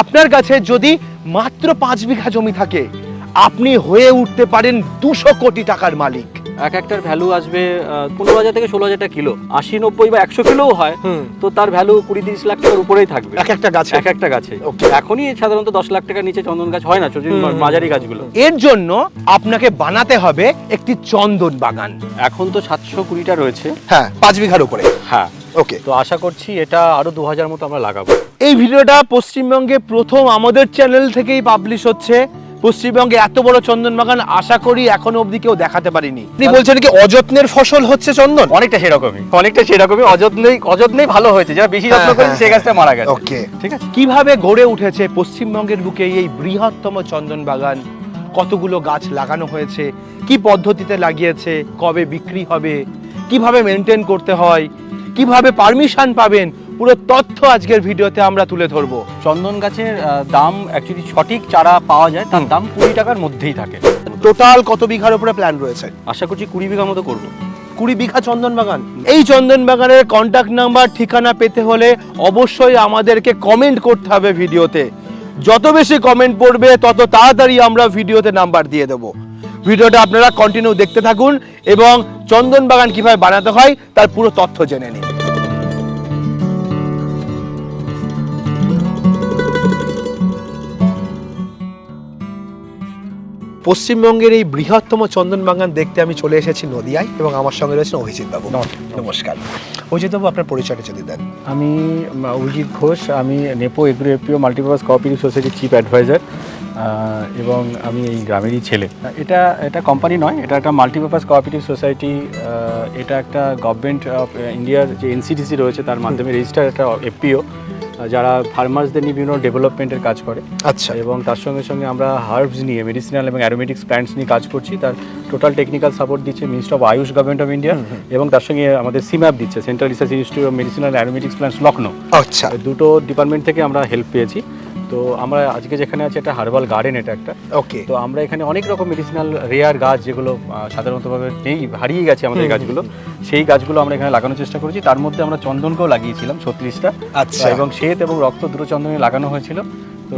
আপনার কাছে যদি মাত্র পাঁচ বিঘা জমি থাকে আপনি হয়ে উঠতে পারেন দুশো কোটি টাকার মালিক। এক একটার ভ্যালু আসবে পনেরো হাজার থেকে ষোলো হাজার টাকা কিলো। আশি নব্বই বা একশো কিলোও হয় তো তার ভ্যালু কুড়ি তিরিশ লাখ টাকার উপরেই থাকবে। এক একটা গাছে? এক একটা গাছে. এখনই সাধারণত দশ লাখ টাকার নিচে চন্দন গাছ হয় না ছোট মাঝারি গাছগুলো। এর জন্য আপনাকে বানাতে হবে একটি চন্দন বাগান। এখন তো সাতশো কুড়িটা রয়েছে। হ্যাঁ পাঁচ বিঘার উপরে। হ্যাঁ। ওকে তো আশা করছি এটা আরও দু হাজার মতো আমরা লাগাবো। এই ভিডিওটা পশ্চিমবঙ্গে প্রথম আমাদের চ্যানেল থেকেই পাবলিশ হচ্ছে। পশ্চিমবঙ্গে এত বড় চন্দন বাগান আশা করি এখনও অবধি কেউ দেখাতে পারিনি। আপনি বলছেন কি অযত্নের ফসল হচ্ছে চন্দন? অনেকটা সেরকমই অনেকটা সেরকমই অযত্নেই অযত্নেই ভালো হয়েছে। যারা বেশি যত্ন হ্যাঁ, করেছে সেই হ্যাঁ, গাছটা মারা গেছে। ওকে ঠিক আছে? কীভাবে গড়ে উঠেছে পশ্চিমবঙ্গের বুকে এই বৃহত্তম চন্দন বাগান কতগুলো গাছ লাগানো হয়েছে? কি পদ্ধতিতে লাগিয়েছে? কবে বিক্রি হবে? কীভাবে মেনটেন করতে হয়? কীভাবে পারমিশন পাবেন? পুরো তথ্য আজকের ভিডিওতে আমরা তুলে ধরবো। চন্দন গাছের দাম অ্যাকচুয়ালি সঠিক চারা পাওয়া যায় তার দাম কুড়ি টাকার মধ্যেই থাকে। টোটাল কত বিঘার উপরে প্ল্যান রয়েছে? আশা করছি কুড়ি বিঘা মতো করব। কুড়ি বিঘা চন্দন বাগান? এই চন্দন বাগানের কন্ট্যাক্ট নাম্বার ঠিকানা পেতে হলে অবশ্যই আমাদেরকে কমেন্ট করতে হবে ভিডিওতে। যত বেশি কমেন্ট পড়বে তত তাড়াতাড়ি আমরা ভিডিওতে নাম্বার দিয়ে দেবো। ভিডিওটা আপনারা কন্টিনিউ দেখতে থাকুন এবং চন্দন বাগান কীভাবে বানাতে হয় তার পুরো তথ্য জেনে নিন। পশ্চিমবঙ্গের এই বৃহত্তম চন্দন বাগান দেখতে আমি চলে এসেছি নদিয়ায় এবং আমার সঙ্গে রয়েছেন অভিজিৎ বাবু নমস্কার। অভিজিৎ বাবু আপনার পরিচয়টা যদি দেন। আমি অভিজিৎ ঘোষ আমি নেপো এগ্রো এপিও মাল্টিপারপাস কোঅপারেটিভ সোসাইটির চিফ অ্যাডভাইজার। এবং আমি এই গ্রামেরই ছেলে। এটা এটা কোম্পানি নয় এটা একটা মাল্টিপারপাস কোঅপারেটিভ সোসাইটি এটা একটা গভর্নমেন্ট অফ ইন্ডিয়ার যে এনসিডিসি রয়েছে তার মাধ্যমে রেজিস্টার একটা এফপিও যারা ফার্মার্সদের নিয়ে বিভিন্ন ডেভেলপমেন্টের কাজ করে। আচ্ছা। এবং তার সঙ্গে সঙ্গে আমরা হার্বস নিয়ে মেডিসিনাল এবং অ্যারোমেটিক্স প্ল্যান্টস নিয়ে কাজ করছি। তার টোটাল টেকনিক্যাল সাপোর্ট দিচ্ছে ministry of AYUSH government of India এবং তার সঙ্গে আমাদের সিম্যাপ দিচ্ছে central research institute of medicinal aromatics plants Lucknow আচ্ছা। দুটো ডিপার্টমেন্ট থেকে আমরা হেল্প পেয়েছি। তো আমরা আজকে যেখানে আছি এটা হার্বাল গার্ডেন এটা একটা। ওকে। তো আমরা এখানে অনেক রকম মেডিসিনাল রেয়ার গাছ যেগুলো সাধারণতভাবে নেই হারিয়ে গেছে আমাদের গাছগুলো সেই গাছগুলো আমরা এখানে লাগানোর চেষ্টা করেছি। তার মধ্যে আমরা চন্দনকেও লাগিয়েছিলাম ছত্রিশটা। আচ্ছা। এবং শ্বেত এবং রক্ত দুটো চন্দনে লাগানো হয়েছিল। তো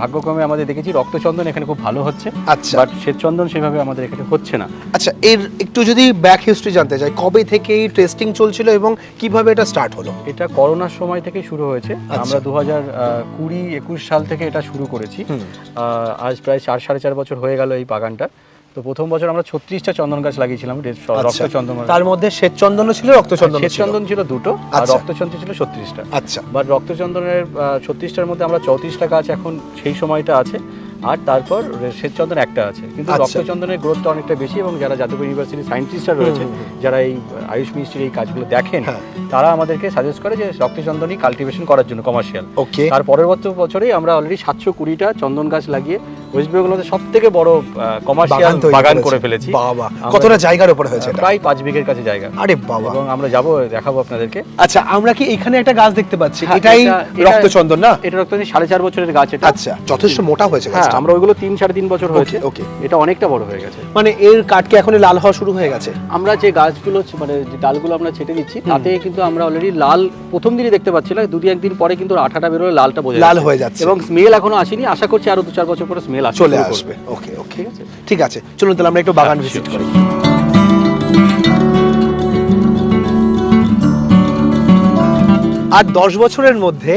ভাগ্যক্রমে আমাদের দেখেছি রক্তচন্দন এখানে খুব ভালো হচ্ছে। আচ্ছা। বাট শ্বেতচন্দন সেভাবে আমাদের এখানে হচ্ছে না। আচ্ছা এর একটু যদি ব্যাক হিস্ট্রি জানতে চাই কবে থেকে এই টেস্টিং চলছিল এবং কীভাবে এটা স্টার্ট হলো? এটা করোনার সময় থেকে শুরু হয়েছে। আচ্ছা। আমরা দু হাজার কুড়ি একুশ সাল থেকে এটা শুরু করেছি। আহ, আজ প্রায় চার সাড়ে চার বছর হয়ে গেল এই বাগানটা। তো প্রথম বছর আমরা ছত্রিশটা চন্দন গাছ লাগিয়েছিলাম রক্তচন্দন রক্ত চন্দন তার মধ্যে শ্বেত চন্দনও ছিল রক্ত চন্দন শ্বেত চন্দন ছিল দুটো আর রক্তচন্দ্র রক্তচন্দন ছিল ছত্রিশটা। আচ্ছা। বা রক্তচন্দনের ছত্রিশটার মধ্যে আমরা চৌত্রিশটা গাছ এখন সেই সময়টা আছে। আর তারপর শ্বেতচন্দন একটা আছে। কিন্তু আচ্ছা। রক্তচন্দনের গ্রোথটা অনেকটা বেশি এবং যারা যাদবপুর ইউনিভার্সিটি সায়েন্টিস্টরা রয়েছে যারা এই আয়ুষ মিনিস্ট্রির এই কাজগুলো দেখেন হ্যাঁ। তারা আমাদেরকে সাজেস্ট করে যে রক্তচন্দনই কাল্টিভেশন করার জন্য কমার্শিয়াল ওকে তার পরবর্তী বছরেই আমরা অলরেডি সাতশো কুড়িটা চন্দন গাছ লাগিয়ে ওয়েস্ট বেঙ্গলের সব থেকে বড় কমার্শিয়াল বাগান করে ফেলেছি। বাবা কতটা জায়গার উপরে হয়েছে প্রায় পাঁচ বিঘের কাছে জায়গা। আরে বাবা। এবং আমরা যাব দেখাবো আপনাদেরকে। আচ্ছা আমরা কি এখানে একটা গাছ দেখতে পাচ্ছি? হ্যাঁ, এটাই এটা- এটা- রক্তচন্দন না? এটা রক্তচন্দন সাড়ে চার বছরের গাছ এটা। আচ্ছা যথেষ্ট মোটা হয়েছে হ্যাঁ আমরা ওইগুলো তিন সাড়ে তিন বছর হয়েছে। ওকে এটা অনেকটা বড় হয়ে গেছে। মানে এর কাঠকে এখন লাল হওয়া শুরু হয়ে গেছে। আমরা যে গাছগুলো মানে যে ডালগুলো আমরা ছেটে দিচ্ছি তাতে কিন্তু আমরা অলরেডি লাল প্রথম দিনই দেখতে পাচ্ছি না দুই একদিন পরে কিন্তু আঠাটা বেরোলে লালটা বোঝা লাল হয়ে যাচ্ছে। এবং স্মেল এখনও আসেনি আশা করছি আরও দু চার বছর পরে স্মেল চলে আসবে। ওকে ওকে ঠিক আছে? ঠিক আছে। চলুন তাহলে আমরা একটু বাগান ভিজিট করি। আর দশ বছরের মধ্যে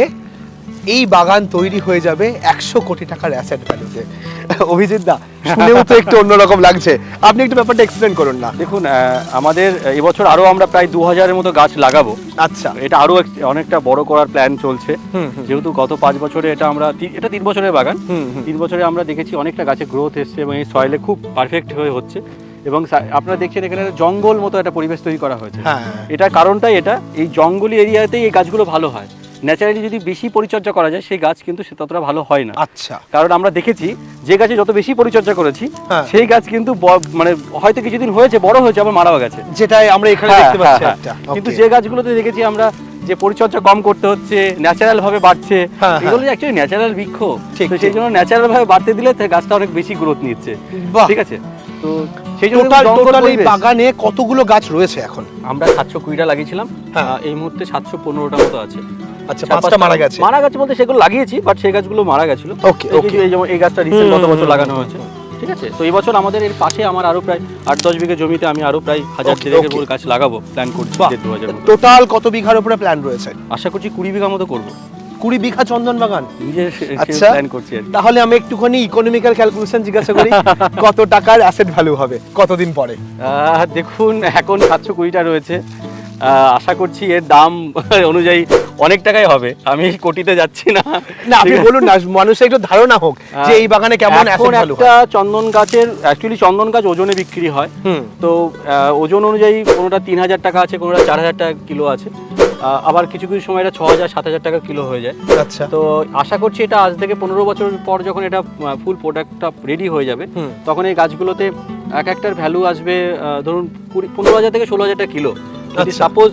এই বাগান তৈরি হয়ে যাবে একশো কোটি টাকার অ্যাসেট ভ্যালুতে অভিজিৎ দা শুনেও তো একটু অন্যরকম লাগছে। আপনি একটু ব্যাপারটা এক্সপ্লেন করুন না। দেখুন আমাদের এবছর আরও আমরা প্রায় দু হাজারের মতো গাছ লাগাবো। আচ্ছা। এটা আরও এক- অনেকটা বড় করার প্ল্যান চলছে। যেহেতু গত পাঁচ বছরে এটা আমরা এটা তিন বছরের বাগান। তিন বছরে আমরা দেখেছি অনেকটা গাছে গ্রোথ এসছে এবং এই সয়েলে খুব পারফেক্ট হয়ে হচ্ছে। এবং আপনারা দেখছেন এখানে জঙ্গল মতো একটা পরিবেশ তৈরি করা হয়েছে। হ্যাঁ। এটার কারণটাই এটা এই জঙ্গলি এরিয়াতেই এই গাছগুলো ভালো হয়। ন্যাচারালি যদি বেশি পরিচর্যা করা যায় সেই গাছ কিন্তু সে ততটা ভালো হয় না। আচ্ছা। কারণ আমরা দেখেছি যে গাছে যত বেশি পরিচর্যা করেছি হ্যাঁ। সেই গাছ কিন্তু মানে হয়তো কিছুদিন হয়েছে বড় হয়েছে আবার মারাও গেছে। যেটাই আমরা এখানে হ্যাঁ, দেখতে পাচ্ছি হ্যাঁ, হ্যাঁ। কিন্তু যে গাছগুলোতে দেখেছি আমরা যে পরিচর্যা কম করতে হচ্ছে ন্যাচারাল ভাবে বাড়ছে এগুলো অ্যাকচুয়ালি ন্যাচারাল বৃক্ষ ঠিক, সেই জন্য ন্যাচারাল ভাবে বাড়তে দিলে গাছটা অনেক বেশি গ্রোথ নিচ্ছে। ঠিক আছে? তো সেই জন্য টোটাল এই বাগানে কতগুলো গাছ রয়েছে এখন? আমরা সাতশো কুড়িটা লাগিয়েছিলাম। এই মুহূর্তে সাতশো পনেরোটা মতো আছে। আচ্ছা, পাঁচটা মারা গেছে। মারা গেছে বলতে সেগুলো লাগিয়েছি বাট সেই গাছগুলো মারা গেছিল। Okay. কিছু- এই যেমন এই গাছটা রিসেন্ট গত বছর লাগানো হয়েছে। ঠিক আছে? তো এই বছর আমাদের এর পাশে আমার আরও প্রায় আট দশ বিঘে জমিতে আমি আরও প্রায় হাজার. গাছ লাগাবো প্ল্যান করছি দু হাজার টোটাল কত বিঘার উপরে প্ল্যান রয়েছে? আশা করছি কুড়ি বিঘা মতো করব। কুড়ি বিঘা চন্দন বাগান? আচ্ছা। তাহলে আমি একটুখানি ইকোনমিক্যাল ক্যালকুলেশন জিজ্ঞাসা করি কত টাকার অ্যাসেট ভ্যালু হবে কতদিন পরে? আহ, দেখুন এখন সাতশো কুড়িটা রয়েছে। আশা করছি এর দাম অনুযায়ী অনেক টাকাই হবে। আমি কোটিতে যাচ্ছি না। না আপনি বলুন না মানুষের একটু ধারণা হোক যে এই বাগানে কেমন এখন একটা চন্দন গাছের অ্যাকচুয়ালি চন্দন গাছ ওজনে বিক্রি হয়। তো ওজন অনুযায়ী কোনোটা তিন হাজার টাকা আছে কোনোটা চার হাজার টাকা কিলো আছে। আবার কিছু কিছু সময় এটা ছ হাজার সাত হাজার টাকা কিলো হয়ে যায়। আচ্ছা। তো আশা করছি এটা আজ থেকে পনেরো বছর পর যখন এটা ফুল প্রোডাক্টটা রেডি হয়ে যাবে তখন এই গাছগুলোতে এক একটার ভ্যালু আসবে ধরুন কুড়ি পনেরো হাজার থেকে ষোলো হাজার টাকা কিলো। যদি আচ্ছা। সাপোজ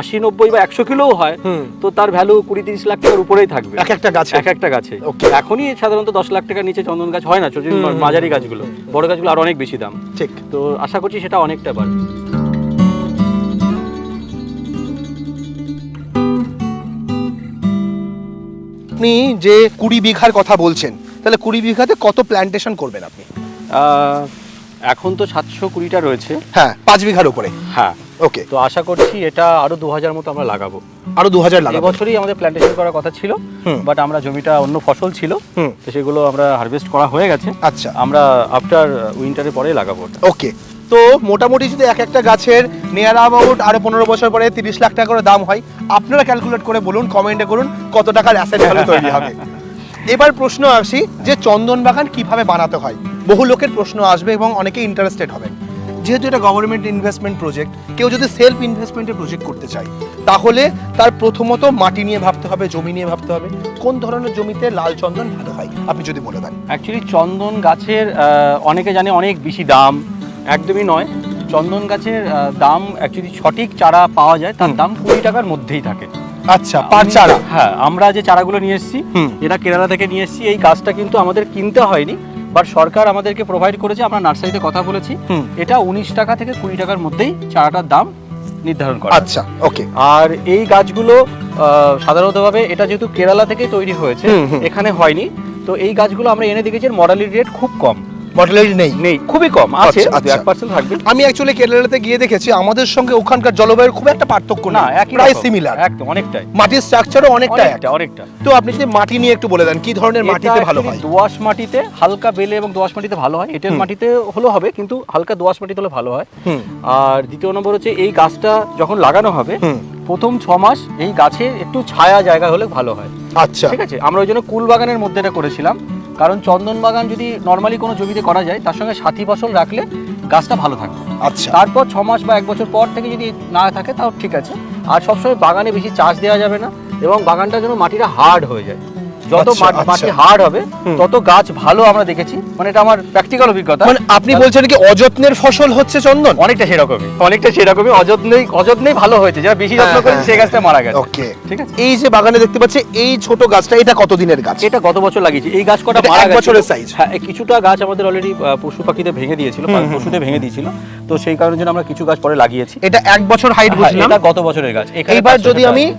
আশি নব্বই বা একশো কিলোও হয় তো তার ভ্যালু কুড়ি তিরিশ লাখ টাকার উপরেই থাকবে। এক একটা গাছে? এক একটা গাছে. এখনই সাধারণত দশ লাখ টাকার নিচে চন্দন গাছ হয় না ছোট মাঝারি গাছগুলো। বড় গাছগুলো আরও অনেক বেশি দাম। ঠিক। তো আশা করছি সেটা অনেকটা বাড়বে। আপনি যে কুড়ি বিঘার কথা বলছেন তাহলে কুড়ি বিঘাতে কত প্ল্যান্টেশন করবেন আপনি? আহ, এখন তো সাতশো কুড়িটা রয়েছে। হ্যাঁ পাঁচ বিঘার উপরে। হ্যাঁ। ওকে তো আশা করছি এটা আরও দু হাজার মতো আমরা লাগাবো। আরও দু হাজার লাগাবো। এবছরই আমাদের প্ল্যান্টেশন করার কথা ছিল। বাট আমরা জমিটা অন্য ফসল ছিল তো সেগুলো আমরা হারভেস্ট করা হয়ে গেছে। আচ্ছা। আমরা আফটার উইন্টারের পরে লাগাবো ওকে তো মোটামুটি যদি এক একটা গাছের নিয়ার অ্যাবাউট আরও পনেরো বছর পরে তিরিশ লাখ টাকা করে দাম হয় আপনারা ক্যালকুলেট করে বলুন কমেন্টে করুন কত টাকার অ্যাসেট ভ্যালু তৈরি হবে। এবার প্রশ্ন আসি যে চন্দন বাগান কীভাবে বানাতে হয়? বহু লোকের প্রশ্ন আসবে এবং অনেকে ইন্টারেস্টেড হবেন। যেহেতু এটা গভর্নমেন্ট ইনভেস্টমেন্ট প্রজেক্ট কেউ যদি সেলফ ইনভেস্টমেন্টের প্রজেক্ট করতে চায় তাহলে তার প্রথমত মাটি নিয়ে ভাবতে হবে জমি নিয়ে ভাবতে হবে কোন ধরনের জমিতে লাল চন্দন ভালো হয় আপনি যদি বলে দেন। অ্যাকচুয়ালি চন্দন গাছের অনেকে জানে অনেক বেশি দাম একদমই নয়। চন্দন গাছের দাম অ্যাকচুয়ালি সঠিক চারা পাওয়া যায় তার দাম কুড়ি টাকার মধ্যেই থাকে। আচ্ছা পার চারা। হ্যাঁ আমরা যে চারাগুলো নিয়ে এসেছি এটা কেরালা থেকে নিয়ে এসেছি এই গাছটা কিন্তু আমাদের কিনতে হয়নি। বাট সরকার আমাদেরকে প্রোভাইড করেছে আমরা নার্সারিতে কথা বলেছি। এটা উনিশ টাকা থেকে কুড়ি টাকার মধ্যেই চারাটার দাম নির্ধারণ করা। আচ্ছা ওকে আর এই গাছগুলো আহ, সাধারণতভাবে এটা যেহেতু কেরালা থেকে তৈরি হয়েছে। এখানে হয়নি। তো এই গাছগুলো আমরা এনে দেখেছি মডালিটি রেট খুব কম। মডেলের নেই। নেই খুবই কম আছে আচ্ছা, আচ্ছা। এক পার্সেন্ট থাকবে। আমি অ্যাকচুয়ালি কেরালাতে গিয়ে দেখেছি আমাদের সঙ্গে ওখানকার জলবায়ুর খুব একটা পার্থক্য না প্রায় সিমিলার একদম অনেকটাই। মাটির স্ট্রাকচারও অনেকটা এক। অনেকটা। তো আপনি যদি মাটি নিয়ে একটু বলে দেন কি ধরনের মাটিতে ভালো হয়? দোআঁশ মাটিতে হালকা বেলে এবং দোআঁশ মাটিতে ভালো হয়। এঁটেল মাটিতে হলেও হবে কিন্তু হালকা দোআঁশ মাটিতে হলে ভালো হয়। আর দ্বিতীয় নম্বর হচ্ছে এই গাছটা যখন লাগানো হবে প্রথম ছ মাস এই গাছে একটু ছায়া জায়গা হলে ভালো হয়। আচ্ছা। ঠিক আছে? আমরা ওই জন্য কুল বাগানের মধ্যে এটা করেছিলাম। কারণ চন্দন বাগান যদি নর্মালি কোনো জমিতে করা যায় তার সঙ্গে সাথী ফসল রাখলে গাছটা ভালো থাকবে। আচ্ছা। তারপর ছ মাস বা এক বছর পর থেকে যদি না থাকে তাও ঠিক আছে। আর সবসময় বাগানে বেশি চাষ দেওয়া যাবে না এবং বাগানটা যেন মাটিটা হার্ড হয়ে যায়। যত আচ্ছা, মাটি- আচ্ছা। হার্ড হবে তত গাছ ভালো আমরা দেখেছি। মানে এটা আমার প্র্যাকটিক্যাল অভিজ্ঞতা। মানে আপনি বলছেন কি অযত্নের ফসল হচ্ছে চন্দন? অনেকটা সেরকমই অনেকটা সেরকমই। অযত্নেই অযত্নেই ভালো হয়েছে। যারা বেশি যত্ন হ্যাঁ, করেছে হ্যাঁ, সেই গাছটা মারা গেছে। ওকে। ঠিক আছে? এই যে বাগানে দেখতে পাচ্ছি এই ছোট গাছটা এটা কতদিনের গাছ? এটা গত বছর লাগিয়েছি। এই গাছ কটা মারা গেছিল। বছরের size? হ্যাঁ কিছুটা গাছ আমাদের অলরেডি পশু পাখিতে ভেঙে দিয়েছিল পশুতে ভেঙে দিয়েছিল। তো সেই কারণে আমরা কিছু গাছ পরে লাগিয়েছি। এটা এক বছর হাইট হ্যাঁ, বুঝলাম। এটা গত বছরের গাছ। এইবার যদি আমি।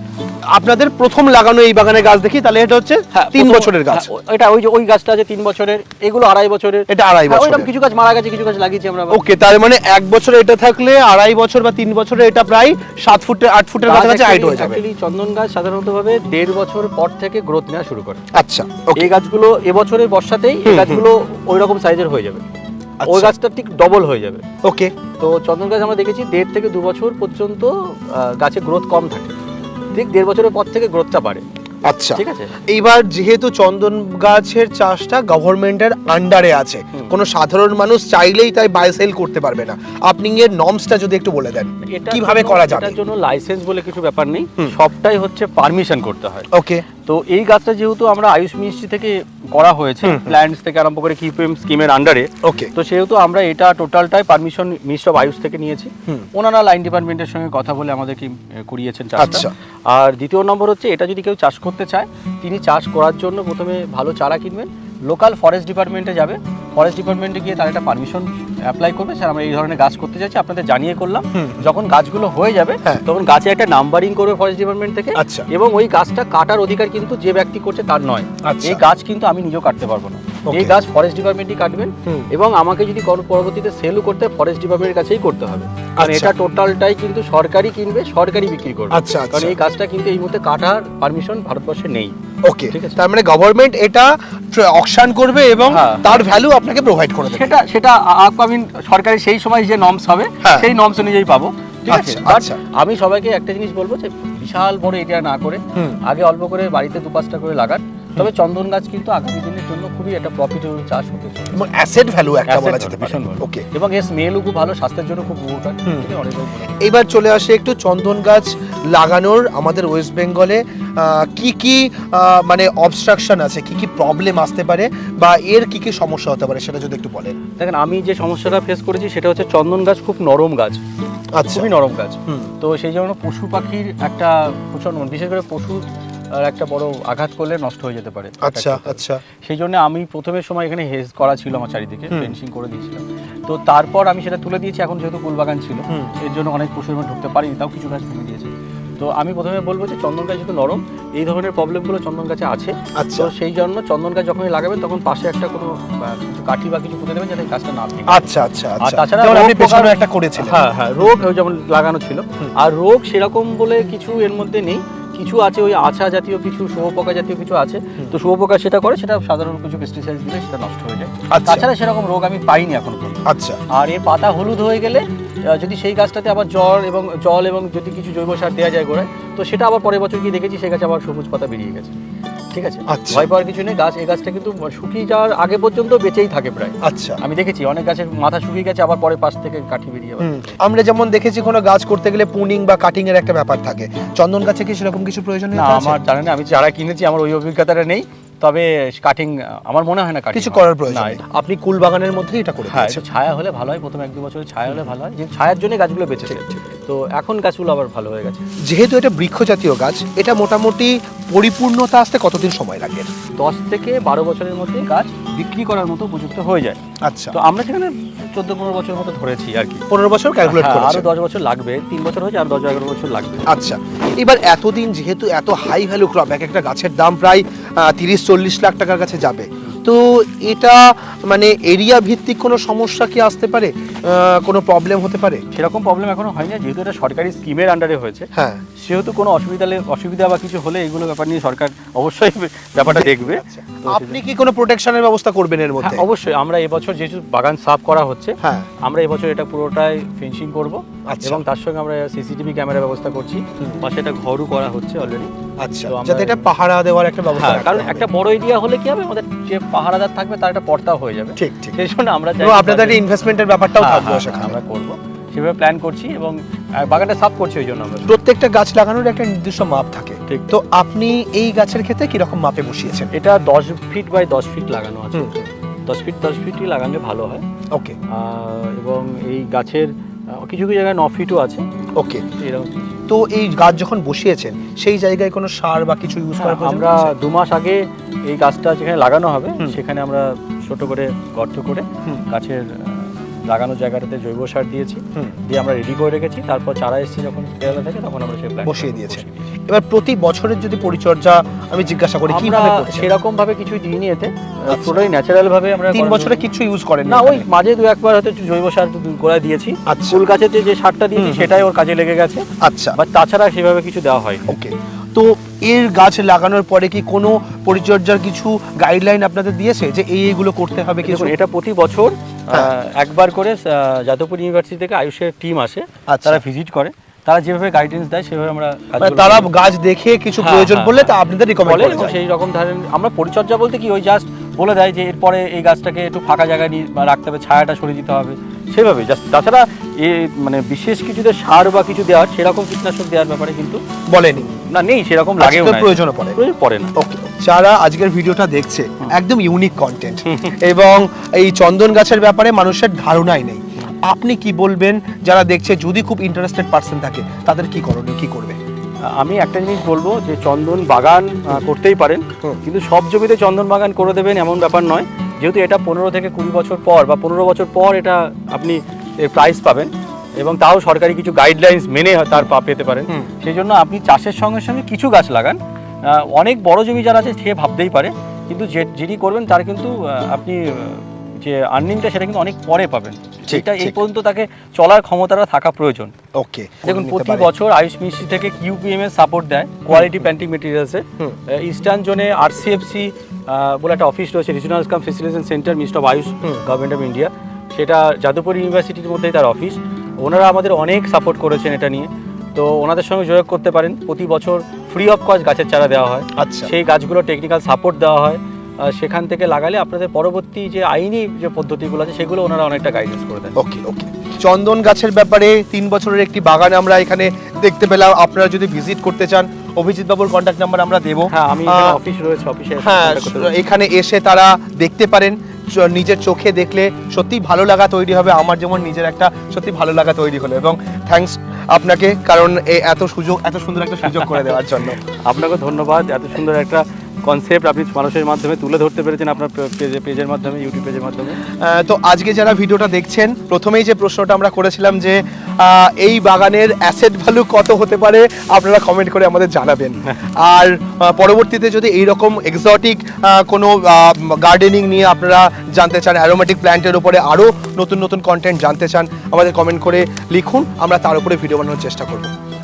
আপনাদের প্রথম লাগানো এই বাগানের গাছ দেখি তাহলে এটা হচ্ছে হ্যাঁ, তিন বছরের গাছ। হ্যাঁ, এটা ওই যে ওই গাছটা আছে তিন বছরের এগুলো আড়াই বছরের। এটা আড়াই হ্যাঁ, বছরের। কিছু গাছ মারা গেছে কিছু গাছ লাগিয়েছি আমরা ওকে তার মানে এক বছরে এটা থাকলে আড়াই বছর বা তিন বছরে এটা প্রায় সাত ফুটে আট ফুটের কাছাকাছি হাইট হয়ে যাবে। চন্দন গাছ সাধারণত ভাবে দেড় বছর পর থেকে গ্রোথ নেওয়া শুরু করে। আচ্ছা এই গাছগুলো এবছরের বর্ষাতেই এই গাছগুলো ওই রকম সাইজের হয়ে যাবে। ওই আচ্ছা। গাছটা ঠিক ডবল হয়ে যাবে। ওকে তো চন্দন গাছ আমরা দেখেছি দেড় থেকে দু বছর পর্যন্ত গাছে গ্রোথ কম থাকে। ঠিক দেড় বছরের পর থেকে গ্রোথটা বাড়ে। আচ্ছা ঠিক আছে? এইবার যেহেতু চন্দন গাছের চাষটা গভর্নমেন্টের আন্ডারে আছে কোনো সাধারণ মানুষ চাইলেই তাই বাই সেল করতে পারবে না। আপনি এর নর্মসটা যদি একটু বলে দেন কীভাবে করা যাবে? এটার জন্য লাইসেন্স বলে কিছু ব্যাপার নেই। সবটাই হচ্ছে পারমিশন করতে হয়। ওকে তো এই গাছটা যেহেতু আমরা আয়ুষ মিনিস্ট্রি থেকে করা হয়েছে। প্ল্যান্টস থেকে আরম্ভ করে কিপিএম স্কিমের আন্ডারে ওকে তো সেহেতু আমরা এটা টোটালটাই পারমিশন মিনিস্ট্রি অফ আয়ুষ থেকে নিয়েছি। ওনারা লাইন ডিপার্টমেন্টের সঙ্গে কথা বলে আমাদেরকে করিয়েছেন চাষটা। আচ্ছা। আর দ্বিতীয় নম্বর হচ্ছে এটা যদি কেউ চাষ করতে চায় তিনি চাষ করার জন্য প্রথমে ভালো চারা কিনবেন। লোকাল ফরেস্ট ডিপার্টমেন্টে যাবে। ফরেস্ট ডিপার্টমেন্টে গিয়ে তার একটা পারমিশন অ্যাপ্লাই করবে স্যার আমরা এই ধরনের গাছ করতে চাইছি আপনাদের জানিয়ে করলাম যখন গাছগুলো হয়ে যাবে হ্যাঁ। তখন গাছে একটা নাম্বারিং করবে ফরেস্ট ডিপার্টমেন্ট থেকে আচ্ছা এবং ওই গাছটা কাটার অধিকার কিন্তু যে ব্যক্তি করছে তার নয় আচ্ছা। এই গাছ কিন্তু আমি নিজেও কাটতে পারব না. এই গাছ ফরেস্ট ডিপার্টমেন্টই কাটবেন এবং আমাকে যদি কোনো পরবর্তীতে সেলও করতে ফরেস্ট ডিপার্টমেন্টের কাছেই করতে হবে। কারণ আচ্ছা। এটা টোটালটাই কিন্তু সরকারি কিনবে সরকারি বিক্রি করবে। আচ্ছা কারণ আচ্ছা এই গাছটা কিন্তু এই মুহূর্তে কাটার পারমিশন ভারতবর্ষে নেই। ওকে ঠিক আছে। তার মানে গভর্নমেন্ট এটা অকশন করবে এবং হ্যাঁ। তার ভ্যালু আপনাকে প্রোভাইড করে দেবে। সেটা সেটা আপকামিং সরকারি সেই সময় যে নর্মস হবে হ্যাঁ। সেই নর্মস অনুযায়ী পাবো। ঠিক আছে? আচ্ছা। আমি সবাইকে একটা জিনিস বলব যে বিশাল বড় এরিয়া না করে আগে অল্প করে বাড়িতে দু পাঁচটা করে লাগান। তবে চন্দন গাছ কিন্তু আগামী দিনের জন্য খুবই একটা প্রফিটেবল চাষ হতে চলেছে। এবং অ্যাসেট ভ্যালু একটা বলা যেতে পারে। ওকে এবং এর স্মেলও খুব ভালো স্বাস্থ্যের জন্য খুব উপকার এবার চলে আসে একটু চন্দন গাছ লাগানোর আমাদের ওয়েস্ট বেঙ্গলে কি কি মানে অবস্ট্রাকশন আছে কি কি প্রবলেম আসতে পারে বা এর কি কি সমস্যা হতে পারে সেটা যদি একটু বলেন। দেখেন আমি যে সমস্যাটা ফেস করেছি সেটা হচ্ছে চন্দন গাছ খুব নরম গাছ। আচ্ছা। খুবই নরম গাছ। তো সেই জন্য পশু পাখির একটা প্রচণ্ড বিশেষ করে আহ, একটা বড় আঘাত করলে নষ্ট হয়ে যেতে পারে। আচ্ছা আচ্ছা। সেই জন্য আমি প্রথমের সময় এখানে হেজ করা ছিল আমার চারিদিকে। ফেন্সিং করে দিয়েছিলাম। তো তারপর আমি সেটা তুলে দিয়েছি এখন যেহেতু ফুলবাগান ছিল এর জন্য অনেক পশু ঢুকতে পারিনি তাও কিছু গাছ ভেঙে দিয়েছে। তো আমি প্রথমে বলব যে চন্দন গাছ যেহেতু নরম এই ধরনের প্রবলেমগুলো চন্দন গাছে আছে। আচ্ছা। তো সেই জন্য চন্দন গাছ যখনই লাগাবেন তখন পাশে একটা কোনো কাঠি বা কিছু পুঁতে দেবেন যাতে গাছটা না আচ্ছা আচ্ছা আচ্ছা। তাছাড়া আপনি পেছনে একটা করেছিলেন। হ্যাঁ হ্যাঁ রোগ যেমন লাগানো ছিল। আর রোগ সেরকম বলে কিছু এর মধ্যে নেই। কিছু আছে ওই আছা জাতীয় কিছু শুভপোকা জাতীয় কিছু আছে। তো শুভপোকা সেটা করে সেটা সাধারণ কিছু পেস্টিসাইড দিলে সেটা নষ্ট হয়ে যায়। আর তাছাড়া সেরকম রোগ আমি পাইনি এখন আচ্ছা। আর এর পাতা হলুদ হয়ে গেলে যদি সেই গাছটাতে আবার জল এবং জল এবং যদি কিছু জৈব সার দেওয়া যায় গোড়ায় তো সেটা আবার পরের বছর গিয়ে দেখেছি সেই গাছ আবার সবুজ পাতা বেরিয়ে গেছে। ঠিক আছে? আচ্ছা। ভয় পাওয়ার কিছু নেই গাছ এই গাছটা কিন্তু শুকিয়ে যাওয়ার আগে পর্যন্ত বেঁচেই থাকে প্রায়। আচ্ছা। আমি দেখেছি অনেক গাছের মাথা শুকিয়ে গেছে আবার পরে পাশ থেকে কাঠি বেরিয়ে আমরা যেমন দেখেছি কোনো গাছ করতে গেলে পুনিং বা কাটিং এর একটা ব্যাপার থাকে। চন্দন গাছে কি সেরকম কিছু প্রয়োজন না আমার জানেন আমি যারা কিনেছি আমার ওই অভিজ্ঞতাটা নেই। তবে কাটিং আমার মনে হয় না কিছু করার প্রয়োজন নেই। আপনি কুল বাগানের মধ্যেই এটা করে হ্যাঁ ছায়া হলে ভালো হয় প্রথম এক দু বছরের ছায়া হলে ভালো হয়। যে ছায়ার জন্য গাছগুলো বেঁচেছে তো এখন গাছগুলো আবার ভালো হয়ে গেছে। যেহেতু এটা বৃক্ষ জাতীয় গাছ এটা মোটামুটি পরিপূর্ণতা আসতে কতদিন সময় লাগে? দশ থেকে বারো বছরের মধ্যে গাছ বিক্রি করার মতো উপযুক্ত হয়ে যায়। আচ্ছা। তো আমরা সেখানে চোদ্দ পনেরো বছর মতো ধরেছি আর কি। পনেরো বছর ক্যালকুলেট করেছে আরও দশ বছর লাগবে তিন বছর হয়েছে আর দশ এগারো বছর লাগবে। আচ্ছা এবার এতদিন যেহেতু এত হাই ভ্যালু ক্রপ এক একটা গাছের দাম প্রায় তিরিশ চল্লিশ লাখ টাকার কাছে যাবে। তো এটা মানে এরিয়া ভিত্তিক কোনো সমস্যা কি আসতে পারে? কোনো প্রবলেম হতে পারে? সেরকম প্রবলেম এখনও হয়নি যেহেতু এটা সরকারি স্কিমের আন্ডারে হয়েছে হ্যাঁ। সেহেতু কোনো অসুবিধা অসুবিধা বা কিছু হলে এগুলো ব্যাপার নিয়ে সরকার অবশ্যই ব্যাপারটা দেখবে। আচ্ছা। আপনি কি কোনো প্রোটেকশনের ব্যবস্থা করবেন এর মধ্যে? হ্যাঁ, অবশ্যই। আমরা এবছর যেহেতু বাগান সাফ করা হচ্ছে হ্যাঁ। আমরা এবছর এটা পুরোটাই ফেন্সিং করব আচ্ছা। এবং তার সঙ্গে আমরা সিসিটিভি ক্যামেরা ব্যবস্থা করছি। পাশে একটা ঘরও করা হচ্ছে অলরেডি আচ্ছা যাতে এটা পাহারা দেওয়ার একটা ব্যবস্থা হ্যাঁ কারণ একটা বড় এরিয়া হলে কি হবে? আমাদের যে পাহারাদার থাকবে তার একটা পর্দা হয়ে যাবে। ঠিক ঠিক। সেই জন্য আমরা চাই আপনাদের ইনভেস্টমেন্টের ব্যাপারটাও হ্যাঁ, থাকবে হ্যাঁ, আমরা করব। সেভাবে প্ল্যান করছি এবং বাগানটা সাফ করছি ওই জন্য আমরা। প্রত্যেকটা গাছ লাগানোর একটা নির্দিষ্ট মাপ থাকে। ঠিক। তো আপনি এই গাছের ক্ষেত্রে কীরকম মাপে বসিয়েছেন? এটা দশ ফিট বাই দশ ফিট লাগানো আছে। দশ ফিট দশ ফিটই লাগালে ভালো হয়। ওকে। এবং এই গাছের কিছু কিছু জায়গায় ন ফিটও আছে। ওকে। এরকম। তো এই গাছ যখন বসিয়েছেন সেই জায়গায় কোনো সার বা কিছু ইউজ করার আমরা আছে? দু মাস আগে এই গাছটা যেখানে লাগানো হবে সেখানে আমরা ছোট করে গর্ত করে গাছের লাগানো জায়গাটাতে জৈব সার দিয়েছি। দিয়ে আমরা রেডি করে রেখেছি। তারপর চারা এসেছি যখন পেয়ালা থাকে তখন আমরা সেই বসিয়ে দিয়েছেন। এবার প্রতি বছরের যদি পরিচর্যা আমি জিজ্ঞাসা করি কীভাবে সেরকম ভাবে কিছুই দিইনি এতে। আচ্ছা। পুরোই ন্যাচারাল ভাবে আমরা তিন বছরে কিছু ইউজ করেন না ওই মাঝে দু একবার হয়তো জৈব সার গোড়ায় দিয়েছি। আচ্ছা। ফুল গাছের যে- সারটা দিয়েছি। সেটাই ওর কাজে লেগে গেছে। আচ্ছা। বাট তাছাড়া সেভাবে কিছু দেওয়া হয়নি। ওকে। তো এর গাছ লাগানোর পরে কি কোনো পরিচর্যার কিছু গাইডলাইন আপনাদের দিয়েছে যে এই এইগুলো করতে হবে কিছু এটা প্রতি বছর হ্যাঁ। একবার করে যাদবপুর ইউনিভার্সিটি থেকে আয়ুষের টিম আসে আচ্ছা। তারা ভিজিট করে তারা যেভাবে গাইডেন্স দেয় সেভাবে আমরা মানে তারা গাছ দেখে কিছু হ্যাঁ, প্রয়োজন বললে তা হ্যাঁ। আপনাদের রিকমেন্ড করে সেই রকম ধরেন আমরা পরিচর্যা বলতে কি ওই জাস্ট বলে দেয় যে এরপরে এই গাছটাকে একটু ফাঁকা জায়গায় নিয়ে বা রাখতে হবে ছায়াটা সরিয়ে দিতে হবে। সেভাবে জাস্ট তাছাড়া এ মানে বিশেষ কিছু যে সার বা কিছু দেওয়ার সেরকম কীটনাশক দেওয়ার ব্যাপারে কিন্তু বলেনি। না নেই সেরকম লাগে প্রয়োজনও পড়ে। প্রয়োজন পড়ে না। ওকে যারা আজকের ভিডিওটা দেখছে একদম ইউনিক কন্টেন্ট এবং এই চন্দন গাছের ব্যাপারে মানুষের ধারণাই নেই। আপনি কি বলবেন? যারা দেখছে যদি খুব ইন্টারেস্টেড পার্সন থাকে তাদের কি করণীয় কি করবে? আমি একটা জিনিস বলব যে চন্দন বাগান করতেই পারেন। কিন্তু সব জমিতে চন্দন বাগান করে দেবেন এমন ব্যাপার নয়। যেহেতু এটা পনেরো থেকে কুড়ি বছর পর বা পনেরো বছর পর এটা আপনি এর প্রাইস পাবেন এবং তাও সরকারি কিছু গাইডলাইন্স মেনে তার পা পেতে পারেন। সেই জন্য আপনি চাষের সঙ্গে সঙ্গে কিছু গাছ লাগান। অনেক বড় জমি যারা আছে সে ভাবতেই পারে। কিন্তু যে যিনি করবেন তার কিন্তু আপনি যে আর্নিংটা সেটা কিন্তু অনেক পরে পাবেন। এটা এই পর্যন্ত তাকে চলার ক্ষমতাটা থাকা প্রয়োজন। ওকে দেখুন প্রতি বছর আয়ুষ মিস্ত্রি থেকে কিউপিএম এর সাপোর্ট দেয় কোয়ালিটি প্যান্টিং মেটেরিয়ালসে। ইস্টার্ন জোনে আরসিএফসি বলে একটা অফিস রয়েছে regional cum facilitation centre minister of AYUSH government of India সেটা যাদবপুর ইউনিভার্সিটির মধ্যেই তার অফিস ওনারা আমাদের অনেক সাপোর্ট করেছেন এটা নিয়ে। তো ওনাদের সঙ্গে যোগাযোগ করতে পারেন। প্রতি বছর ফ্রি অফ কস্ট গাছের চারা দেওয়া হয়। আচ্ছা। সেই গাছগুলো টেকনিক্যাল সাপোর্ট দেওয়া হয়। সেখান থেকে লাগালে আপনাদের পরবর্তী যে আইনি যে পদ্ধতিগুলো আছে সেগুলো ওনারা অনেকটা গাইডেন্স করে দেন। ওকে ওকে চন্দন গাছের ব্যাপারে তিন বছরের একটি বাগান আমরা এখানে দেখতে পেলাম। আপনারা যদি ভিজিট করতে চান অভিজিৎ বাবুর কন্ট্যাক্ট নাম্বার আমরা দেবো। হ্যাঁ আমি অফিস রয়েছে অফিসে হ্যাঁ এখানে এসে তারা দেখতে পারেন নিজের চোখে দেখলে সত্যি ভালো লাগা তৈরি হবে আমার যেমন নিজের একটা সত্যি ভালো লাগা তৈরি হলো। এবং থ্যাঙ্কস আপনাকে কারণ এত সুযোগ এত সুন্দর একটা সুযোগ করে দেওয়ার জন্য। আপনাকে ধন্যবাদ এত সুন্দর একটা কনসেপ্ট আপনি মানুষের মাধ্যমে তুলে ধরতে পেরেছেন আপনার পেজে পেজের মাধ্যমে ইউটিউব পেজের মাধ্যমে? তো আজকে যারা ভিডিওটা দেখছেন প্রথমেই যে প্রশ্নটা আমরা করেছিলাম যে এই বাগানের অ্যাসেট ভ্যালু কত হতে পারে আপনারা কমেন্ট করে আমাদের জানাবেন। আর পরবর্তীতে যদি এইরকম এক্সটিক কোনো গার্ডেনিং নিয়ে আপনারা জানতে চান অ্যারোমেটিক প্ল্যান্টের উপরে আরও নতুন নতুন কন্টেন্ট জানতে চান আমাদের কমেন্ট করে লিখুন আমরা তার উপরে ভিডিও বানানোর চেষ্টা করব।